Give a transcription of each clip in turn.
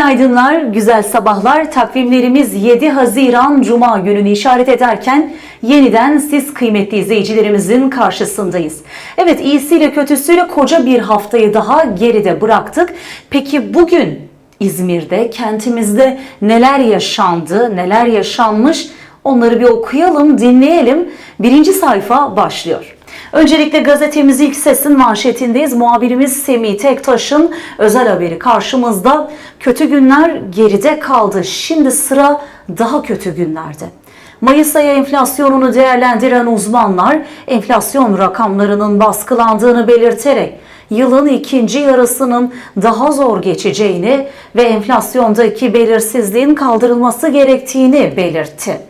Günaydınlar, güzel sabahlar. Takvimlerimiz 7 Haziran Cuma gününü işaret ederken yeniden siz kıymetli izleyicilerimizin karşısındayız. Evet iyisiyle kötüsüyle koca bir haftayı daha geride bıraktık. Peki bugün İzmir'de, kentimizde neler yaşandı, neler yaşanmış onları bir okuyalım, dinleyelim. Birinci sayfa başlıyor. Öncelikle gazetemiz ilk sesin manşetindeyiz. Muhabirimiz Semih Tektaş'ın özel haberi karşımızda. Kötü günler geride kaldı. Şimdi sıra daha kötü günlerde. Mayıs ayı enflasyonunu değerlendiren uzmanlar enflasyon rakamlarının baskılandığını belirterek yılın ikinci yarısının daha zor geçeceğini ve enflasyondaki belirsizliğin kaldırılması gerektiğini belirtti.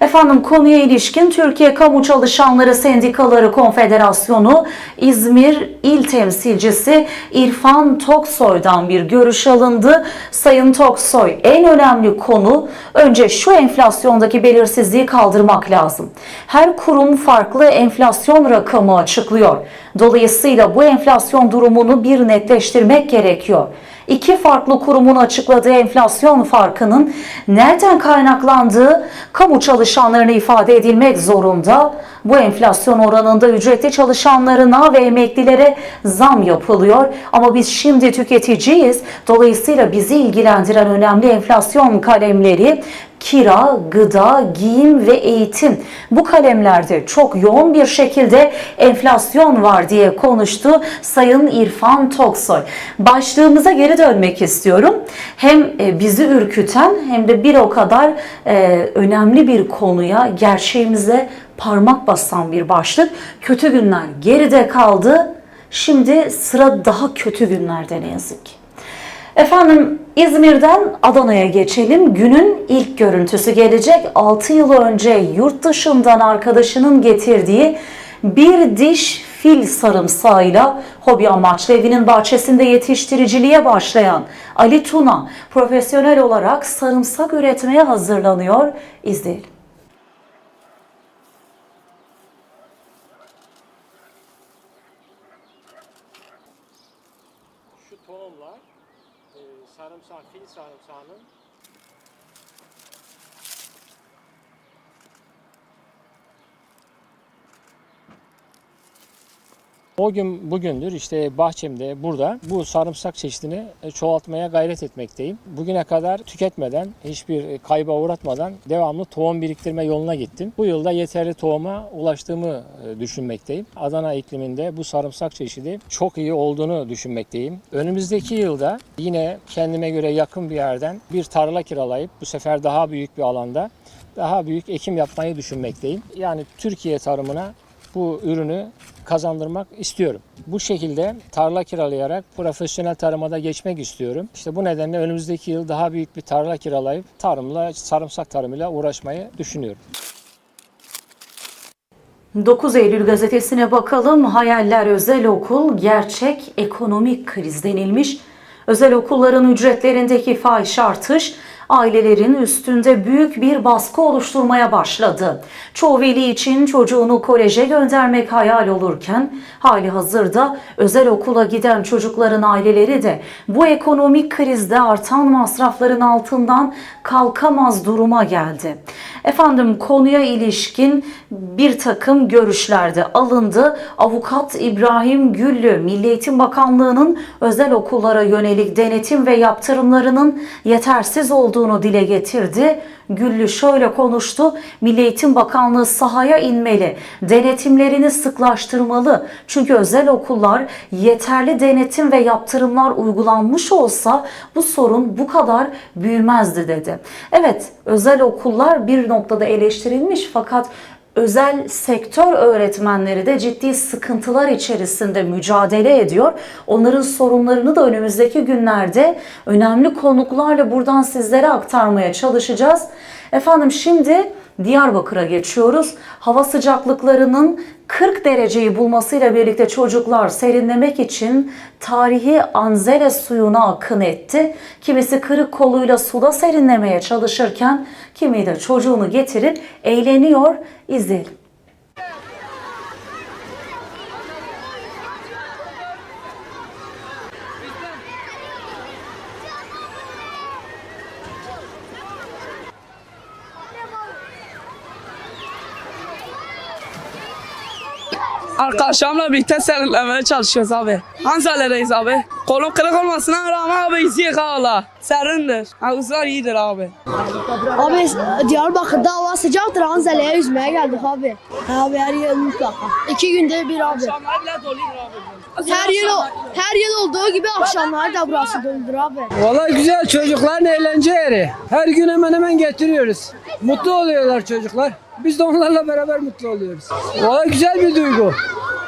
Efendim konuya ilişkin Türkiye Kamu Çalışanları Sendikaları Konfederasyonu İzmir İl Temsilcisi İrfan Toksoy'dan bir görüş alındı. Sayın Toksoy en önemli konu önce şu enflasyondaki belirsizliği kaldırmak lazım. Her kurum farklı enflasyon rakamı açıklıyor. Dolayısıyla bu enflasyon durumunu bir netleştirmek gerekiyor iki farklı kurumun açıkladığı enflasyon farkının nereden kaynaklandığı kamu çalışanlarına ifade edilmek zorunda. Bu enflasyon oranında ücretli çalışanlarına ve emeklilere zam yapılıyor. Ama biz şimdi tüketiciyiz. Dolayısıyla bizi ilgilendiren önemli enflasyon kalemleri kira, gıda, giyim ve eğitim. Bu kalemlerde çok yoğun bir şekilde enflasyon var diye konuştu Sayın İrfan Toksoy. Başlığımıza geri dönmek istiyorum. Hem e, bizi ürküten hem de bir o kadar e, önemli bir konuya, gerçeğimize parmak basan bir başlık. Kötü günler geride kaldı. Şimdi sıra daha kötü günlerde ne yazık ki. Efendim İzmir'den Adana'ya geçelim. Günün ilk görüntüsü gelecek. 6 yıl önce yurt dışından arkadaşının getirdiği bir diş fil sarımsağıyla hobi amaçlı evinin bahçesinde yetiştiriciliğe başlayan Ali Tuna profesyonel olarak sarımsak üretmeye hazırlanıyor. İzleyelim. şu tohumlar sarımsak, fil sarımsağının O gün bugündür işte bahçemde burada bu sarımsak çeşidini e, çoğaltmaya gayret etmekteyim. Bugüne kadar tüketmeden, hiçbir kayba uğratmadan devamlı tohum biriktirme yoluna gittim. Bu yılda yeterli tohuma ulaştığımı e, düşünmekteyim. Adana ikliminde bu sarımsak çeşidi çok iyi olduğunu düşünmekteyim. Önümüzdeki yılda yine kendime göre yakın bir yerden bir tarla kiralayıp bu sefer daha büyük bir alanda daha büyük ekim yapmayı düşünmekteyim. Yani Türkiye tarımına bu ürünü kazandırmak istiyorum. Bu şekilde tarla kiralayarak profesyonel tarıma da geçmek istiyorum. İşte bu nedenle önümüzdeki yıl daha büyük bir tarla kiralayıp tarımla, sarımsak tarımıyla uğraşmayı düşünüyorum. 9 Eylül gazetesine bakalım. Hayaller özel okul, gerçek ekonomik kriz denilmiş. Özel okulların ücretlerindeki fahiş artış ailelerin üstünde büyük bir baskı oluşturmaya başladı. Çoğu veli için çocuğunu koleje göndermek hayal olurken hali hazırda özel okula giden çocukların aileleri de bu ekonomik krizde artan masrafların altından kalkamaz duruma geldi. Efendim konuya ilişkin bir takım görüşlerde alındı. Avukat İbrahim Güllü, Milli Eğitim Bakanlığı'nın özel okullara yönelik denetim ve yaptırımlarının yetersiz olduğunu dile getirdi. Güllü şöyle konuştu. Milli Eğitim Bakanlığı sahaya inmeli. Denetimlerini sıklaştırmalı. Çünkü özel okullar yeterli denetim ve yaptırımlar uygulanmış olsa bu sorun bu kadar büyümezdi dedi. Evet, özel okullar bir noktada eleştirilmiş fakat özel sektör öğretmenleri de ciddi sıkıntılar içerisinde mücadele ediyor. Onların sorunlarını da önümüzdeki günlerde önemli konuklarla buradan sizlere aktarmaya çalışacağız. Efendim şimdi Diyarbakır'a geçiyoruz. Hava sıcaklıklarının 40 dereceyi bulmasıyla birlikte çocuklar serinlemek için tarihi Anzele suyuna akın etti. Kimisi kırık koluyla suda serinlemeye çalışırken kimi de çocuğunu getirip eğleniyor. İzleyelim. Arkadaşlarımla birlikte serinlemeye çalışıyoruz abi. Hanzaledeyiz abi. Kolum kırık olmasına rağmen abi izleyek hala. Serindir. Havuzlar iyidir abi. Abi Diyarbakır'da hava sıcaktır. Anzale'ye yüzmeye geldik abi. Abi her yıl mutlaka. İki günde bir abi. Akşamlar bile doluydur abi. Her yıl her yıl olduğu gibi akşamlar da burası doludur abi. Vallahi güzel çocukların eğlence yeri. Her gün hemen hemen getiriyoruz. Mutlu oluyorlar çocuklar. Biz de onlarla beraber mutlu oluyoruz. Vallahi güzel bir duygu.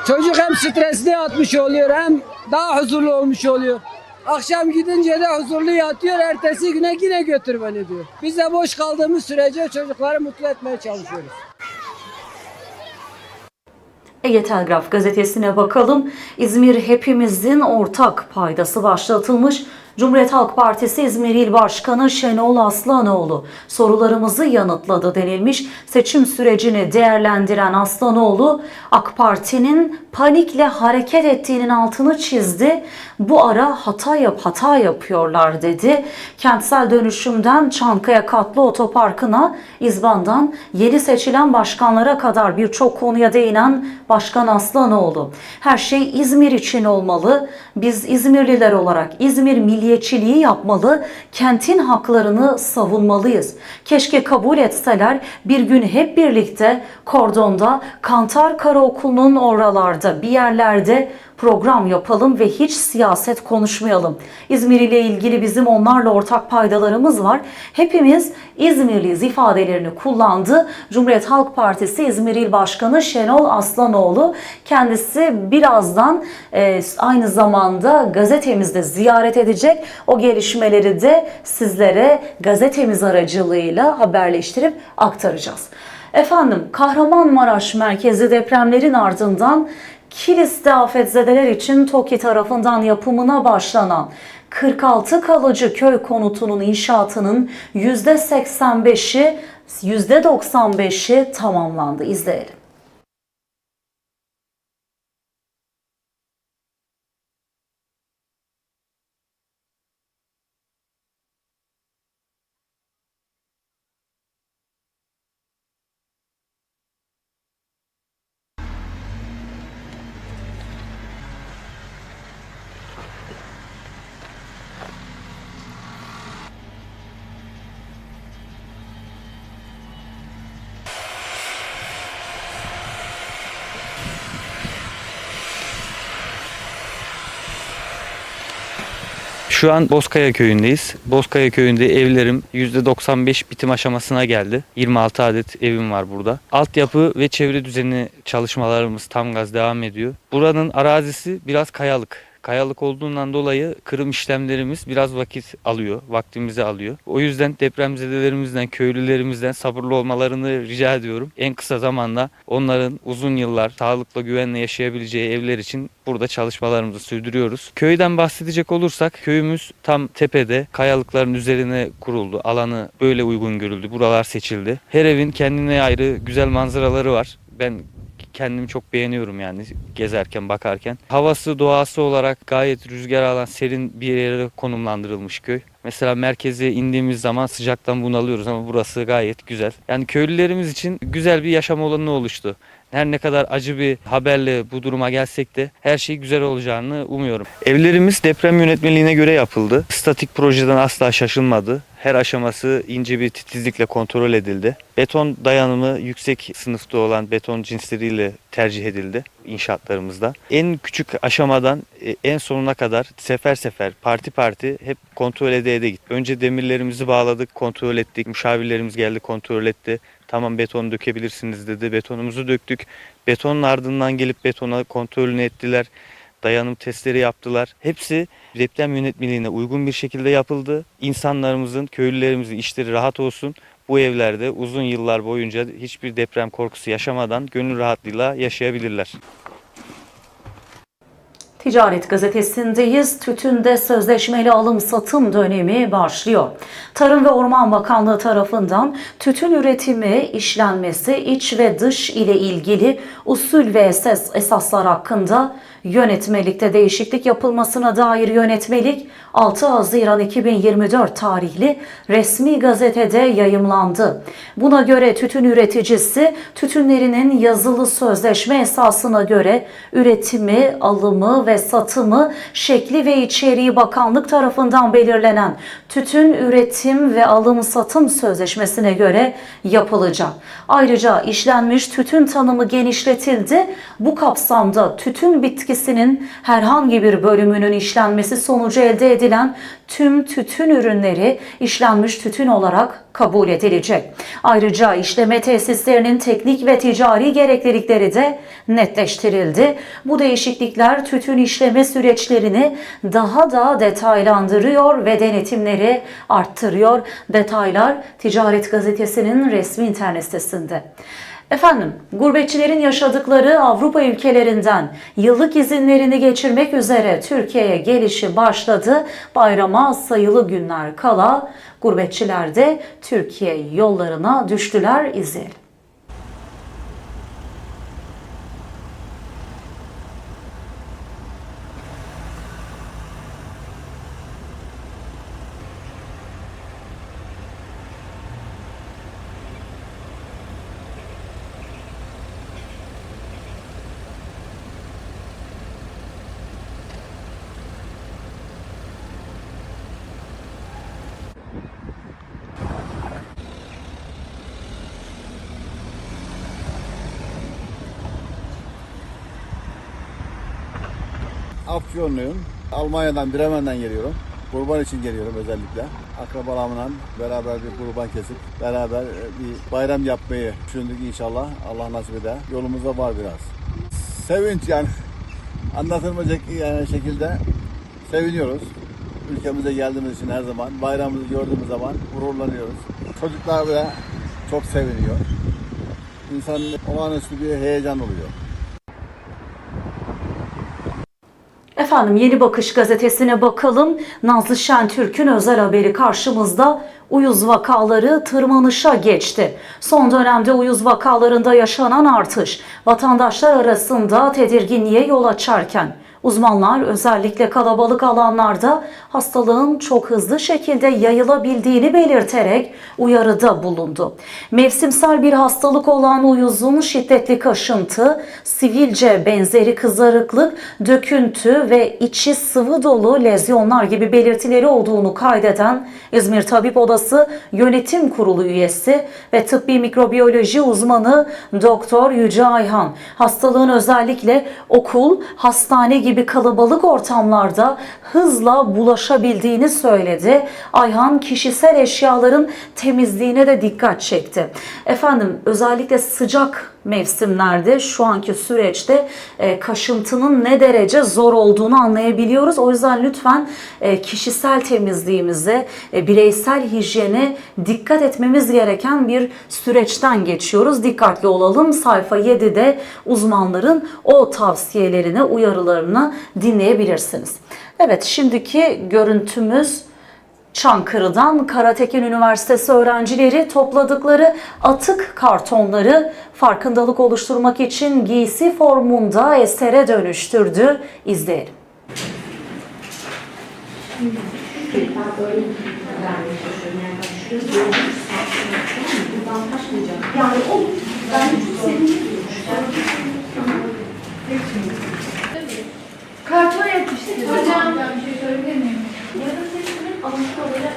Çocuk hem stresli atmış oluyor hem daha huzurlu olmuş oluyor. Akşam gidince de huzurlu yatıyor. Ertesi güne yine götür beni diyor. Biz de boş kaldığımız sürece çocukları mutlu etmeye çalışıyoruz. Ege Telgraf gazetesine bakalım. İzmir hepimizin ortak paydası başlatılmış. Cumhuriyet Halk Partisi İzmir İl Başkanı Şenol Aslanoğlu sorularımızı yanıtladı denilmiş. Seçim sürecini değerlendiren Aslanoğlu AK Parti'nin panikle hareket ettiğinin altını çizdi. Bu ara hata yap hata yapıyorlar dedi. Kentsel dönüşümden Çankaya Katlı Otoparkı'na İzban'dan yeni seçilen başkanlara kadar birçok konuya değinen Başkan Aslanoğlu. Her şey İzmir için olmalı. Biz İzmirliler olarak İzmir milliyetçiliği yapmalı, kentin haklarını savunmalıyız. Keşke kabul etseler bir gün hep birlikte Kordon'da Kantar Karaokulu'nun oralarda bir yerlerde program yapalım ve hiç siyaset konuşmayalım. İzmir ile ilgili bizim onlarla ortak paydalarımız var. Hepimiz İzmirliyiz ifadelerini kullandı. Cumhuriyet Halk Partisi İzmir İl Başkanı Şenol Aslanoğlu kendisi birazdan e, aynı zamanda gazetemizde ziyaret edecek. O gelişmeleri de sizlere gazetemiz aracılığıyla haberleştirip aktaracağız. Efendim Kahramanmaraş merkezi depremlerin ardından Kilis'te afetzedeler için TOKİ tarafından yapımına başlanan 46 kalıcı köy konutunun inşaatının %85'i %95'i tamamlandı. İzleyelim. Şu an Bozkaya köyündeyiz. Bozkaya köyünde evlerim %95 bitim aşamasına geldi. 26 adet evim var burada. Altyapı ve çevre düzeni çalışmalarımız tam gaz devam ediyor. Buranın arazisi biraz kayalık. Kayalık olduğundan dolayı kırım işlemlerimiz biraz vakit alıyor, vaktimizi alıyor. O yüzden depremzedelerimizden, köylülerimizden sabırlı olmalarını rica ediyorum. En kısa zamanda onların uzun yıllar sağlıkla güvenle yaşayabileceği evler için burada çalışmalarımızı sürdürüyoruz. Köyden bahsedecek olursak köyümüz tam tepede kayalıkların üzerine kuruldu. Alanı böyle uygun görüldü. Buralar seçildi. Her evin kendine ayrı güzel manzaraları var. Ben kendimi çok beğeniyorum yani gezerken bakarken. Havası doğası olarak gayet rüzgar alan serin bir yere konumlandırılmış köy. Mesela merkeze indiğimiz zaman sıcaktan bunalıyoruz ama burası gayet güzel. Yani köylülerimiz için güzel bir yaşam alanı oluştu. Her ne kadar acı bir haberle bu duruma gelsek de her şey güzel olacağını umuyorum. Evlerimiz deprem yönetmeliğine göre yapıldı. Statik projeden asla şaşılmadı. Her aşaması ince bir titizlikle kontrol edildi. Beton dayanımı yüksek sınıfta olan beton cinsleriyle tercih edildi inşaatlarımızda. En küçük aşamadan e, en sonuna kadar sefer sefer parti parti hep kontrol ede ede gitti. Önce demirlerimizi bağladık, kontrol ettik. Müşavirlerimiz geldi, kontrol etti. Tamam beton dökebilirsiniz dedi. Betonumuzu döktük. Betonun ardından gelip betona kontrolünü ettiler. Dayanım testleri yaptılar. Hepsi deprem yönetmeliğine uygun bir şekilde yapıldı. İnsanlarımızın, köylülerimizin işleri rahat olsun. Bu evlerde uzun yıllar boyunca hiçbir deprem korkusu yaşamadan gönül rahatlığıyla yaşayabilirler. Ticaret gazetesindeyiz. Tütünde sözleşmeli alım satım dönemi başlıyor. Tarım ve Orman Bakanlığı tarafından tütün üretimi, işlenmesi, iç ve dış ile ilgili usul ve esas, esaslar hakkında yönetmelikte değişiklik yapılmasına dair yönetmelik 6 Haziran 2024 tarihli resmi gazetede yayımlandı. Buna göre tütün üreticisi tütünlerinin yazılı sözleşme esasına göre üretimi, alımı ve satımı şekli ve içeriği bakanlık tarafından belirlenen tütün üretim ve alım satım sözleşmesine göre yapılacak. Ayrıca işlenmiş tütün tanımı genişletildi. Bu kapsamda tütün bitkisinin herhangi bir bölümünün işlenmesi sonucu elde edilen tüm tütün ürünleri işlenmiş tütün olarak kabul edilecek. Ayrıca işleme tesislerinin teknik ve ticari gereklilikleri de netleştirildi. Bu değişiklikler tütün işleme süreçlerini daha da detaylandırıyor ve denetimleri arttırıyor. Detaylar Ticaret Gazetesi'nin resmi internet sitesinde. Efendim, gurbetçilerin yaşadıkları Avrupa ülkelerinden yıllık izinlerini geçirmek üzere Türkiye'ye gelişi başladı. Bayrama sayılı günler kala gurbetçiler de Türkiye yollarına düştüler izleyelim. Afyonluyum. Almanya'dan, Bremen'den geliyorum. Kurban için geliyorum özellikle. Akrabalarımla beraber bir kurban kesip beraber e, bir bayram yapmayı düşündük inşallah. Allah nasip eder. Yolumuzda var biraz. Sevinç yani anlatılmayacak yani şekilde seviniyoruz. Ülkemize geldiğimiz için her zaman, bayramımızı gördüğümüz zaman gururlanıyoruz. Çocuklar bile çok seviniyor. İnsanın olağanüstü bir heyecan oluyor. Efendim Yeni Bakış gazetesine bakalım. Nazlı Şentürk'ün özel haberi karşımızda. Uyuz vakaları tırmanışa geçti. Son dönemde uyuz vakalarında yaşanan artış vatandaşlar arasında tedirginliğe yol açarken Uzmanlar özellikle kalabalık alanlarda hastalığın çok hızlı şekilde yayılabildiğini belirterek uyarıda bulundu. Mevsimsel bir hastalık olan uyuzun şiddetli kaşıntı, sivilce benzeri kızarıklık, döküntü ve içi sıvı dolu lezyonlar gibi belirtileri olduğunu kaydeden İzmir Tabip Odası Yönetim Kurulu üyesi ve tıbbi mikrobiyoloji uzmanı Doktor Yüce Ayhan hastalığın özellikle okul, hastane gibi kalabalık ortamlarda hızla bulaşabildiğini söyledi. Ayhan kişisel eşyaların temizliğine de dikkat çekti. Efendim özellikle sıcak mevsimlerde şu anki süreçte e, kaşıntının ne derece zor olduğunu anlayabiliyoruz. O yüzden lütfen e, kişisel temizliğimize, e, bireysel hijyene dikkat etmemiz gereken bir süreçten geçiyoruz. Dikkatli olalım. Sayfa 7'de uzmanların o tavsiyelerini, uyarılarını dinleyebilirsiniz. Evet şimdiki görüntümüz Çankırı'dan Karatekin Üniversitesi öğrencileri topladıkları atık kartonları farkındalık oluşturmak için giysi formunda esere dönüştürdü. İzleyelim. Karton yapıştı. Hocam ben bir şey söyleyebilir? Yarın seçimin alışkaları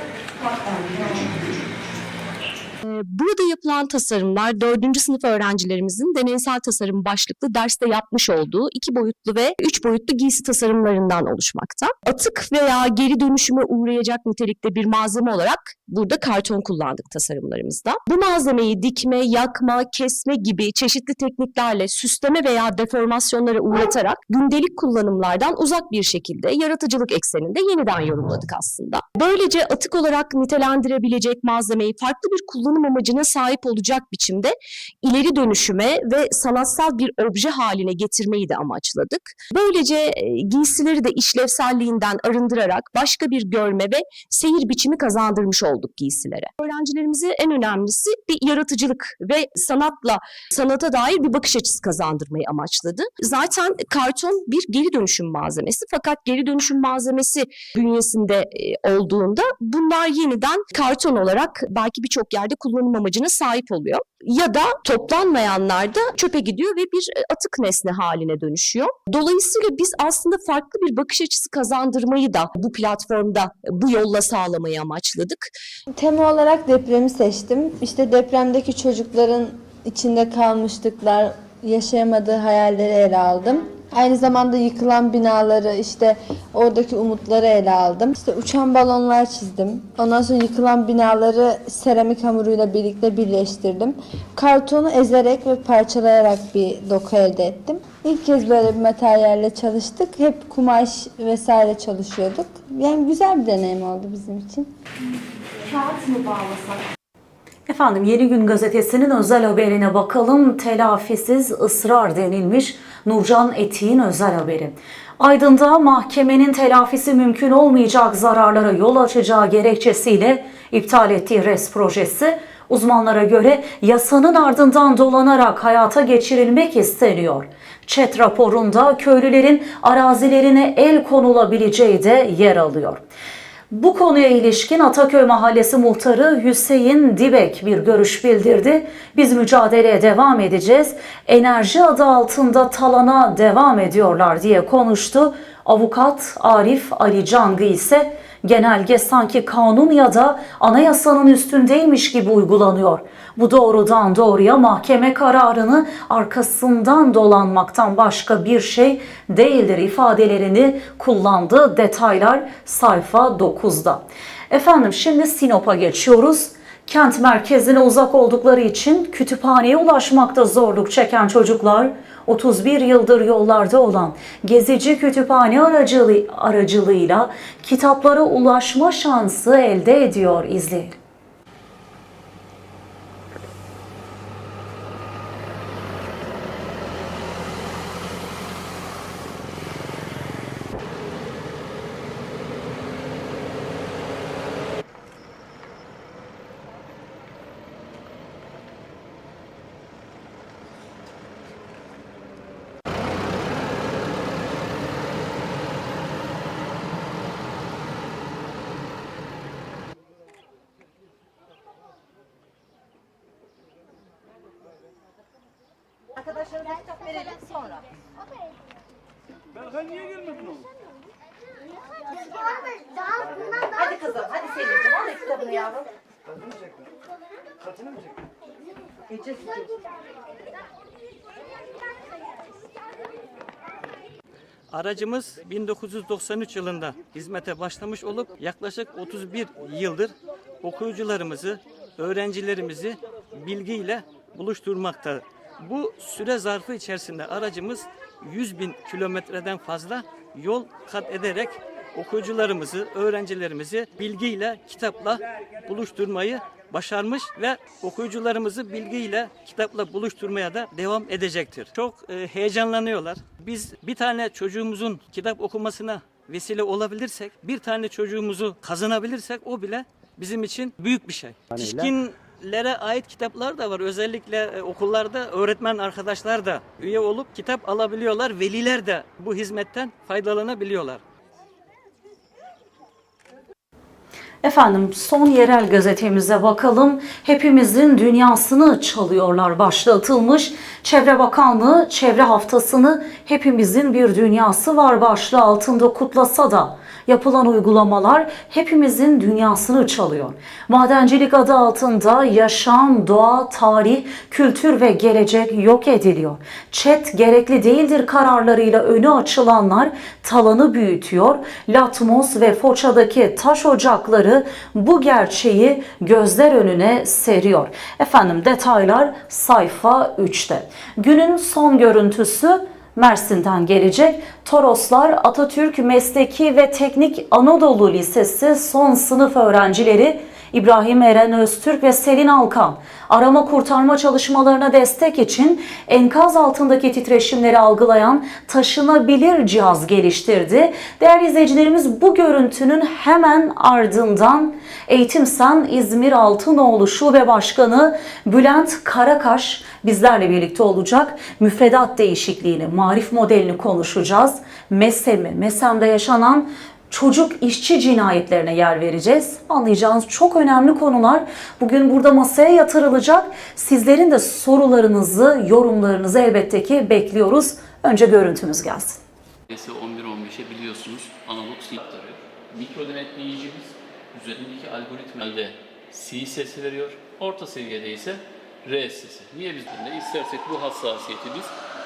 Burada yapılan tasarımlar 4. sınıf öğrencilerimizin deneysel tasarım başlıklı derste yapmış olduğu iki boyutlu ve üç boyutlu giysi tasarımlarından oluşmakta. Atık veya geri dönüşüme uğrayacak nitelikte bir malzeme olarak burada karton kullandık tasarımlarımızda. Bu malzemeyi dikme, yakma, kesme gibi çeşitli tekniklerle süsleme veya deformasyonlara uğratarak gündelik kullanımlardan uzak bir şekilde yaratıcılık ekseninde yeniden yorumladık aslında. Böylece atık olarak nitelendirebilecek malzemeyi farklı bir kullanım amacına sahip olacak biçimde ileri dönüşüme ve sanatsal bir obje haline getirmeyi de amaçladık. Böylece e, giysileri de işlevselliğinden arındırarak başka bir görme ve seyir biçimi kazandırmış olduk giysilere. Öğrencilerimize en önemlisi bir yaratıcılık ve sanatla sanata dair bir bakış açısı kazandırmayı amaçladı. Zaten karton bir geri dönüşüm malzemesi fakat geri dönüşüm malzemesi bünyesinde e, olduğunda bunlar yeniden karton olarak belki birçok yerde kullanım amacına sahip oluyor. Ya da toplanmayanlar da çöpe gidiyor ve bir e, atık nesne haline dönüşüyor. Dolayısıyla biz aslında farklı bir bakış açısı kazandırmayı da bu platformda e, bu yolla sağlamayı amaçladık. Tema olarak depremi seçtim. İşte depremdeki çocukların içinde kalmışlıklar, yaşayamadığı hayalleri ele aldım. Aynı zamanda yıkılan binaları, işte oradaki umutları ele aldım. İşte uçan balonlar çizdim. Ondan sonra yıkılan binaları seramik hamuruyla birlikte birleştirdim. Kartonu ezerek ve parçalayarak bir doku elde ettim. İlk kez böyle bir materyalle çalıştık. Hep kumaş vesaire çalışıyorduk. Yani güzel bir deneyim oldu bizim için. Efendim Yeni Gün gazetesinin özel haberine bakalım. Telafisiz ısrar denilmiş Nurcan Etiğin özel haberi. Aydın'da mahkemenin telafisi mümkün olmayacak zararlara yol açacağı gerekçesiyle iptal ettiği RES projesi uzmanlara göre yasanın ardından dolanarak hayata geçirilmek isteniyor. ÇED raporunda köylülerin arazilerine el konulabileceği de yer alıyor. Bu konuya ilişkin Ataköy Mahallesi muhtarı Hüseyin Dibek bir görüş bildirdi. Biz mücadeleye devam edeceğiz. Enerji adı altında talana devam ediyorlar diye konuştu. Avukat Arif Ali Cangı ise genelge sanki kanun ya da anayasanın üstündeymiş gibi uygulanıyor. Bu doğrudan doğruya mahkeme kararını arkasından dolanmaktan başka bir şey değildir ifadelerini kullandı. Detaylar sayfa 9'da. Efendim şimdi Sinop'a geçiyoruz. Kent merkezine uzak oldukları için kütüphaneye ulaşmakta zorluk çeken çocuklar 31 yıldır yollarda olan gezici kütüphane aracılığı, aracılığıyla kitaplara ulaşma şansı elde ediyor izleyelim. Al kitabını yavrum. Aracımız 1993 yılında hizmete başlamış olup yaklaşık 31 yıldır okuyucularımızı, öğrencilerimizi bilgiyle buluşturmakta. Bu süre zarfı içerisinde aracımız 100 bin kilometreden fazla yol kat ederek okuyucularımızı, öğrencilerimizi bilgiyle, kitapla buluşturmayı başarmış ve okuyucularımızı bilgiyle, kitapla buluşturmaya da devam edecektir. Çok e, heyecanlanıyorlar. Biz bir tane çocuğumuzun kitap okumasına vesile olabilirsek, bir tane çocuğumuzu kazanabilirsek o bile bizim için büyük bir şey. Yetişkinlere ait kitaplar da var. Özellikle e, okullarda öğretmen arkadaşlar da üye olup kitap alabiliyorlar. Veliler de bu hizmetten faydalanabiliyorlar. Efendim son yerel gazetemize bakalım. Hepimizin dünyasını çalıyorlar başlığı atılmış. Çevre Bakanlığı çevre haftasını hepimizin bir dünyası var başlığı altında kutlasa da yapılan uygulamalar hepimizin dünyasını çalıyor. Madencilik adı altında yaşam, doğa, tarih, kültür ve gelecek yok ediliyor. Çet gerekli değildir kararlarıyla önü açılanlar talanı büyütüyor. Latmos ve Foça'daki taş ocakları bu gerçeği gözler önüne seriyor. Efendim detaylar sayfa 3'te. Günün son görüntüsü Mersin'den gelecek. Toroslar Atatürk Mesleki ve Teknik Anadolu Lisesi son sınıf öğrencileri İbrahim Eren Öztürk ve Selin Alkan arama kurtarma çalışmalarına destek için enkaz altındaki titreşimleri algılayan taşınabilir cihaz geliştirdi. Değerli izleyicilerimiz bu görüntünün hemen ardından Eğitim Sen İzmir Altınoğlu Şube Başkanı Bülent Karakaş bizlerle birlikte olacak. Müfredat değişikliğini, marif modelini konuşacağız. MESEM'i, MESEM'de yaşanan çocuk işçi cinayetlerine yer vereceğiz. Anlayacağınız çok önemli konular bugün burada masaya yatırılacak. Sizlerin de sorularınızı, yorumlarınızı elbette ki bekliyoruz. Önce görüntümüz gelsin. DS 11-15'e biliyorsunuz analog aktarıyor. Mikro denetleyicimiz üzerindeki algoritmada C sesi veriyor. Orta seviyede ise R sesi. Niye biz bunu istersek bu hassasiyeti biz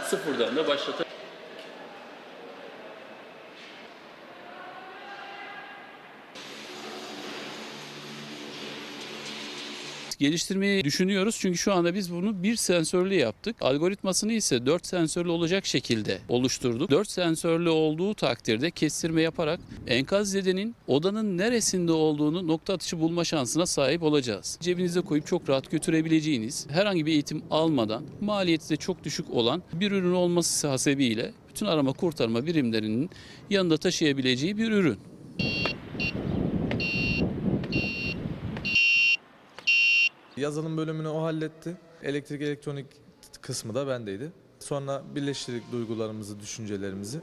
sıfırdan da başlatabiliriz. Geliştirmeyi düşünüyoruz çünkü şu anda biz bunu bir sensörlü yaptık. Algoritmasını ise 4 sensörlü olacak şekilde oluşturduk. 4 sensörlü olduğu takdirde kestirme yaparak enkaz zedenin odanın neresinde olduğunu nokta atışı bulma şansına sahip olacağız. Cebinize koyup çok rahat götürebileceğiniz, herhangi bir eğitim almadan maliyeti de çok düşük olan bir ürün olması hasebiyle bütün arama kurtarma birimlerinin yanında taşıyabileceği bir ürün. Yazılım bölümünü o halletti. Elektrik elektronik kısmı da bendeydi. Sonra birleştirdik duygularımızı, düşüncelerimizi.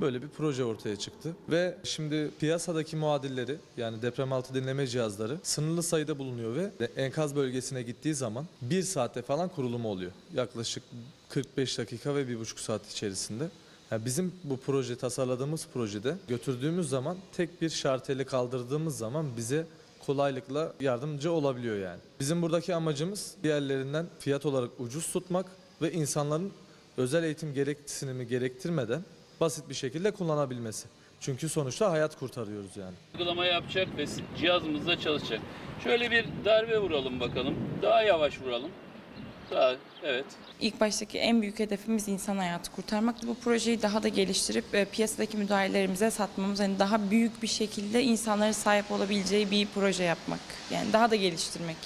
Böyle bir proje ortaya çıktı. Ve şimdi piyasadaki muadilleri yani deprem altı dinleme cihazları sınırlı sayıda bulunuyor ve enkaz bölgesine gittiği zaman bir saatte falan kurulumu oluyor. Yaklaşık 45 dakika ve 1,5 saat içerisinde. Yani bizim bu proje tasarladığımız projede götürdüğümüz zaman tek bir şarteli kaldırdığımız zaman bize kolaylıkla yardımcı olabiliyor yani. Bizim buradaki amacımız diğerlerinden fiyat olarak ucuz tutmak ve insanların özel eğitim gereksinimi gerektirmeden basit bir şekilde kullanabilmesi. Çünkü sonuçta hayat kurtarıyoruz yani. uygulama yapacak ve cihazımızda çalışacak. Şöyle bir darbe vuralım bakalım. Daha yavaş vuralım. Daha evet. İlk baştaki en büyük hedefimiz insan hayatı kurtarmaktı. Bu projeyi daha da geliştirip e, piyasadaki müdahalelerimize satmamız, hani daha büyük bir şekilde insanların sahip olabileceği bir proje yapmak. Yani daha da geliştirmek.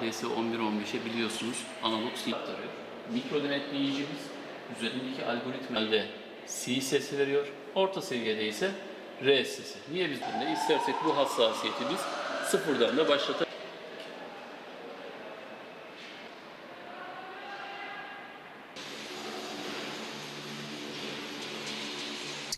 DS 11-15'e biliyorsunuz analog sinyal aktarıyor. Mikro denetleyicimiz üzerindeki algoritmada C sesi veriyor. Orta seviyede ise R sesi. Niye biz bunu istersek bu hassasiyeti biz sıfırdan da başlatabiliriz.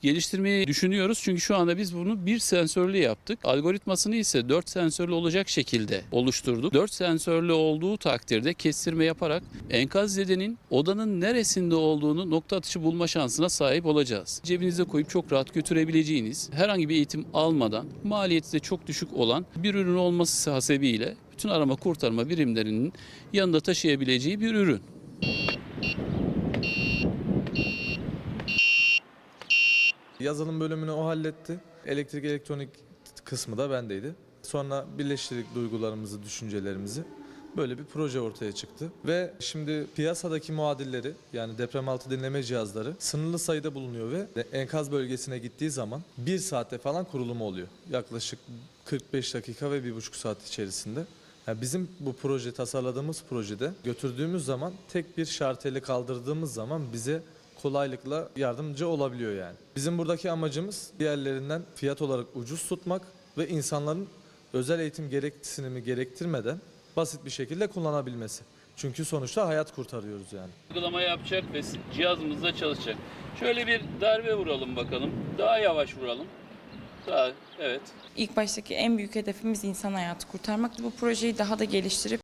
Geliştirmeyi düşünüyoruz çünkü şu anda biz bunu bir sensörlü yaptık. Algoritmasını ise 4 sensörlü olacak şekilde oluşturduk. 4 sensörlü olduğu takdirde kestirme yaparak enkaz zedenin odanın neresinde olduğunu nokta atışı bulma şansına sahip olacağız. Cebinize koyup çok rahat götürebileceğiniz, herhangi bir eğitim almadan maliyeti de çok düşük olan bir ürün olması hasebiyle bütün arama kurtarma birimlerinin yanında taşıyabileceği bir ürün. Yazılım bölümünü o halletti. Elektrik elektronik kısmı da bendeydi. Sonra birleştirdik duygularımızı, düşüncelerimizi. Böyle bir proje ortaya çıktı. Ve şimdi piyasadaki muadilleri yani deprem altı dinleme cihazları sınırlı sayıda bulunuyor ve enkaz bölgesine gittiği zaman bir saatte falan kurulumu oluyor. Yaklaşık 45 dakika ve 1,5 saat içerisinde. Yani bizim bu proje tasarladığımız projede götürdüğümüz zaman tek bir şarteli kaldırdığımız zaman bize kolaylıkla yardımcı olabiliyor yani. Bizim buradaki amacımız diğerlerinden fiyat olarak ucuz tutmak ve insanların özel eğitim gereksinimi gerektirmeden basit bir şekilde kullanabilmesi. Çünkü sonuçta hayat kurtarıyoruz yani. uygulama yapacak ve cihazımızda çalışacak. Şöyle bir darbe vuralım bakalım. Daha yavaş vuralım. Daha evet. İlk baştaki en büyük hedefimiz insan hayatı kurtarmaktı. Bu projeyi daha da geliştirip